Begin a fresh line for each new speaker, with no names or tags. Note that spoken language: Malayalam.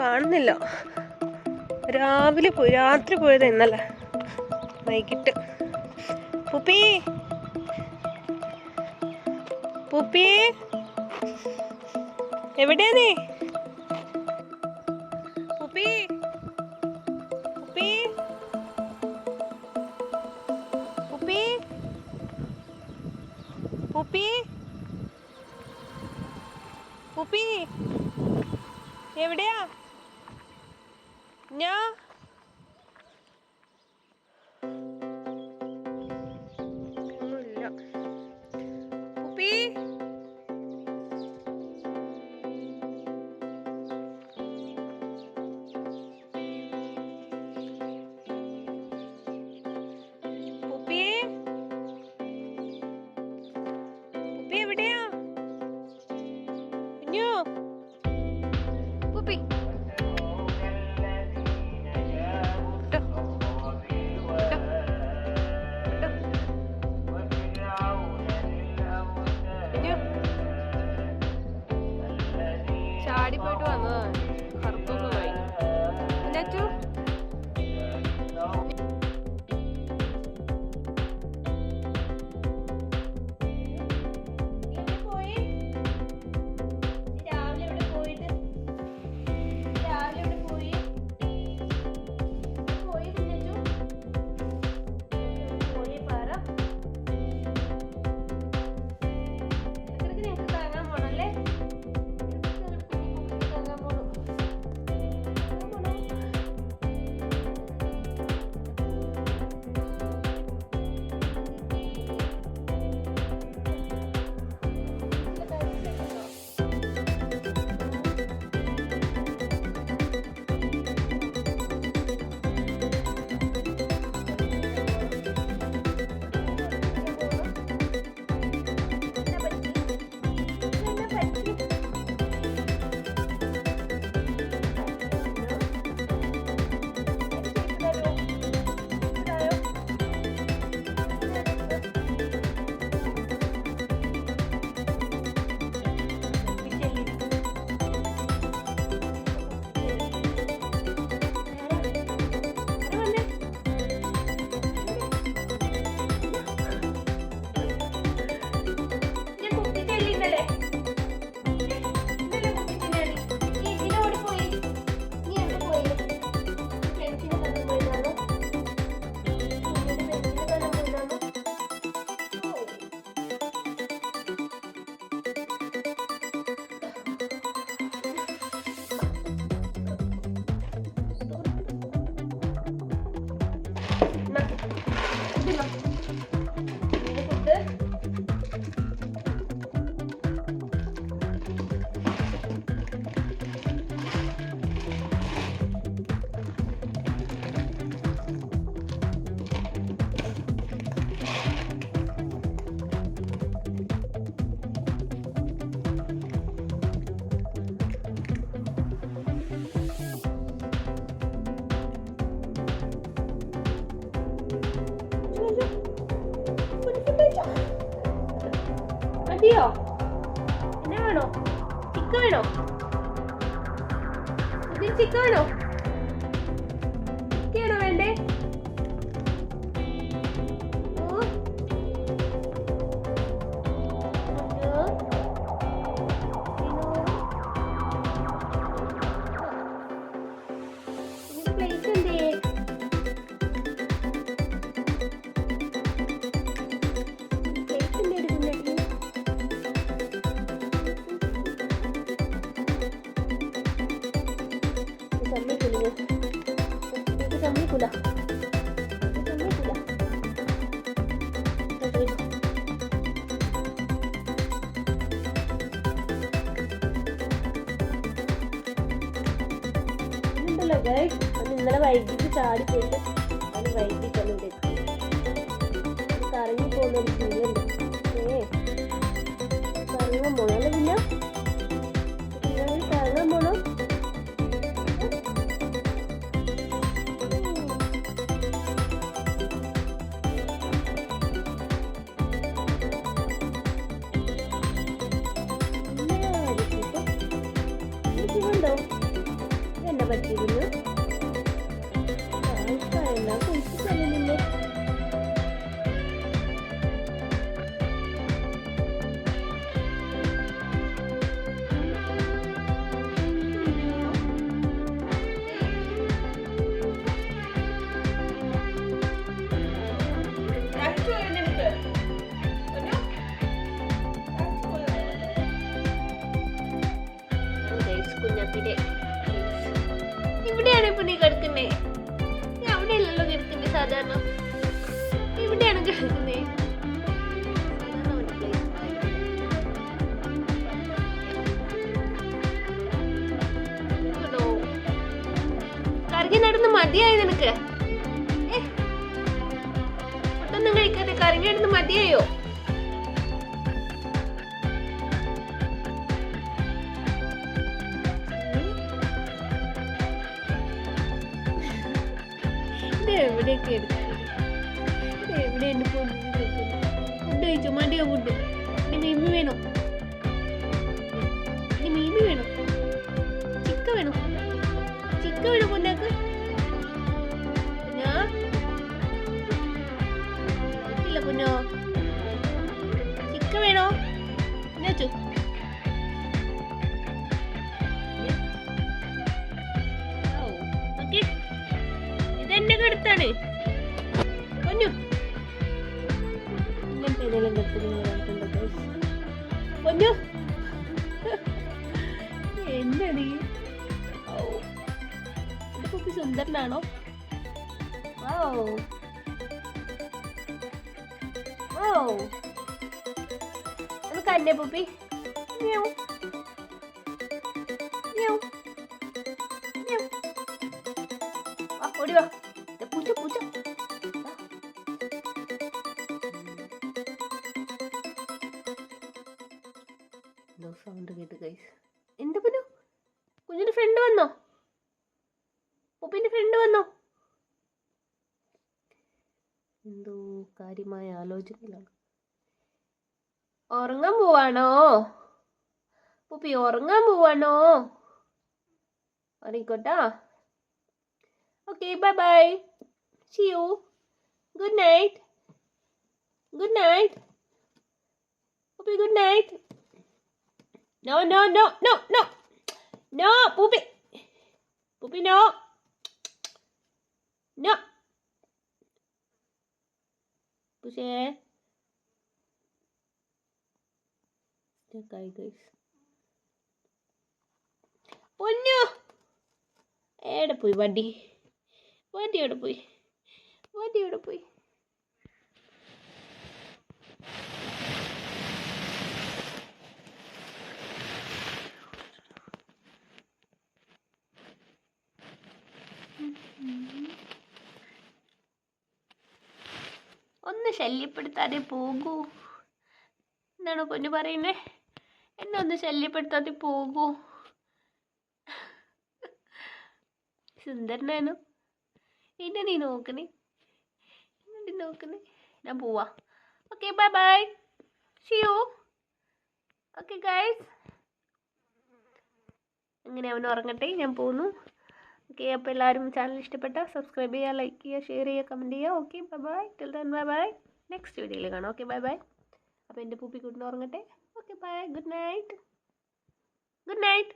കാണുന്നില്ല. രാവിലെ പോയി രാത്രി പോയത് ഇന്നലെ. വൈകിട്ട്. പുപ്പി. പുപ്പി. എവിടെയാ നീ? പുപ്പി. പുപ്പി. പുപ്പി. പുപ്പി. പുപ്പി. എവിടെയാ? 娘 എന്നാ, മതിയോ? എന്നാ വേണോ ചിക്ക വേണോ ചിക്ക വേണോ ഇത് സമ്മതിക്കൂല ഇത് ചോദിക്കും. ഇതുണ്ടല്ലോ guys, അത് ഇന്നലെ വൈകിട്ട് ചാടി പോയിട്ട് അതിന് വൈകിട്ടാണ് ഇവിടെ കറങ്ങി പോകുന്ന ഒരു ഫീലുണ്ട് ഏ കറങ്ങുമ്പോൾ പിന്നെ കുഞ്ഞപ്പിനെ ഇവിടെയാണ് ഇപ്പൊ നീ കിടക്കുന്നേ നീ അവിടെയല്ലല്ലോ കിടക്കുന്നേ സാധാരണ ഇവിടെയാണ് കിടക്കുന്നേ? കറങ്ങി നടന്ന് മതിയായി നിനക്ക് 37. എവിടെയൊക്കെ എടുക്കാൻ എവിടെ എന്റെ ഫുഡ് ഫുഡ് കഴിച്ചു? മടിയോ ഫുഡ്? വേണോ? എന്താണ്. കുപ്പി സുന്ദരനാണോ? വൗ. വൗ. ഒന്ന് കന്നെ പുപ്പി. ഓടി വാ. പൂച്ച പൂച്ച. എന്തോ കാര്യമായ ആലോചനയിലാണ് ഉറങ്ങാൻ പോവാണോ പുപ്പി ഉറങ്ങാൻ പോവാണോ ഉറങ്ങിക്കോട്ടാ Okay, bye bye. See you. Good night. Good night. Poopy, good night. No, no, no, no, no. No, Poopy. Poopy, no. No. Stuck ആയി guys. പൊന്നു എവിടെ പോയി വണ്ടി വണ്ടി എവിടെ പോയി വണ്ടി എവിടെ പോയി ഒന്ന് ശല്യപ്പെടുത്താതെ പോകൂ. എന്താണ് പൊന്നു പറയുന്നേ? എന്നെ ഒന്ന് ശല്യപ്പെടുത്താതെ പോകൂ. സുന്ദരനാണോ. എന്നെ നീ നോക്കണേ. എന്നെ നോക്കണേ. ഞാൻ പോവാ. Okay bye bye see you okay guys അങ്ങനെ അവൻ ഉറങ്ങട്ടെ? ഞാൻ പോകുന്നു ഓക്കെ അപ്പോൾ എല്ലാവരും ചാനൽ ഇഷ്ടപ്പെട്ടാൽ സബ്സ്ക്രൈബ് ചെയ്യുക ലൈക്ക് ചെയ്യുക ഷെയർ ചെയ്യുക കമന്റ് ചെയ്യുക. Okay bye bye till then bye bye next വീഡിയോയിൽ കാണാം. ഓക്കെ ബൈ ബൈ അപ്പോൾ എന്റെ പൂപ്പിക്കുട്ടിന് ഉറങ്ങട്ടെ. Okay bye good night good night